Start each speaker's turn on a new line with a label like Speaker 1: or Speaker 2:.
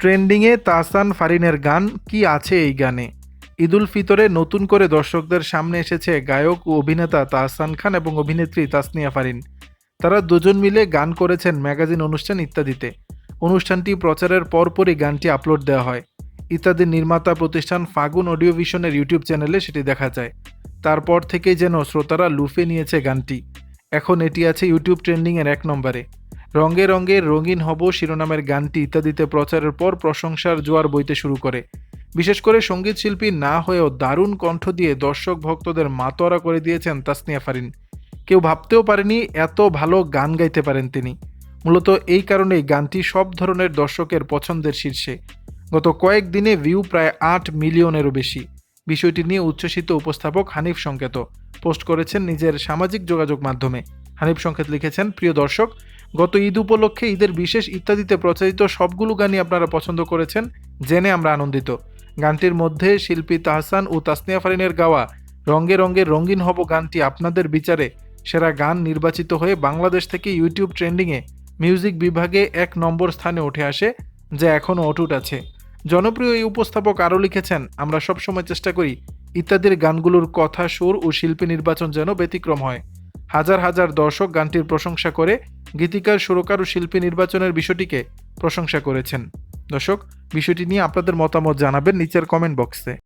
Speaker 1: ট্রেন্ডিংয়ে তাহসান ফারিনের গান কি আছে এই গানে? ঈদুল ফিতরে নতুন করে দর্শকদের সামনে এসেছে গায়ক ও অভিনেতা তাহসান খান এবং অভিনেত্রী তাসনিয়া ফারিন। তারা দুজন মিলে গান করেছেন ম্যাগাজিন অনুষ্ঠান ইত্যাদিতে। অনুষ্ঠানটি প্রচারের পরপরই গানটি আপলোড দেওয়া হয়। ইত্যাদির নির্মাতা প্রতিষ্ঠান ফাগুন অডিও ভিশনের ইউটিউব চ্যানেলে সেটি দেখা যায়। তারপর থেকেই যেন শ্রোতারা লুফে নিয়েছে গানটি। এখন এটি আছে ইউটিউব ট্রেন্ডিংয়ের এক নম্বরে। রঙে রঙে রঙিন হব শিরোনামের গানটি ইত্যাদিতে প্রচারের পর প্রশংসার জোয়ার বইতে শুরু করে। বিশেষ করে সংগীত শিল্পী না হয়েও দারুণ কণ্ঠ দিয়ে দর্শক ভক্তদের মাতোয়ারা করে দিয়েছেন তাসনিয়া ফারিন। কেউ ভাবতেও পারেনি এত ভালো গান গাইতে পারেন তিনি। মূলত এই কারণেই গানটি সব ধরনের দর্শকের পছন্দের শীর্ষে। গত কয়েক দিনে ভিউ প্রায় আট মিলিয়নেরও বেশি। বিষয়টি নিয়ে উচ্ছ্বসিত উপস্থাপক হানিফ সংকেত। পোস্ট করেছেন নিজের সামাজিক যোগাযোগ মাধ্যমে। হানিফ সংকেত লিখেছেন, প্রিয় দর্শক গত ঈদ উপলক্ষে ঈদের বিশেষ ইত্যাদিতে প্রচারিত সবগুলো গানই আপনারা পছন্দ করেছেন, জেনে আমরা আনন্দিত। গানটির মধ্যে শিল্পী তাহসান ও তাসনিয়া ফারিনের গাওয়া রঙ্গে রঙ্গে রঙিন হব গানটি আপনাদের বিচারে। সেরা গান নির্বাচিত হয়ে বাংলাদেশ থেকে ইউটিউব ট্রেন্ডিংয়ে মিউজিক বিভাগে এক নম্বর স্থানে উঠে আসে, যা এখনও অটুট আছে। জনপ্রিয় এই উপস্থাপক আরও লিখেছেন, আমরা সবসময় চেষ্টা করি ইত্যাদির গানগুলোর কথা, সুর ও শিল্পী নির্বাচন যেন ব্যতিক্রম হয়। হাজার হাজার দর্শক গানটির প্রশংসা করে গীতিকার, সুরকার ও শিল্পী নির্বাচনের বিষয়টিকে প্রশংসা করেছেন। দর্শক, বিষয়টি নিয়ে আপনাদের মতামত জানাবেন নিচের কমেন্ট বক্সে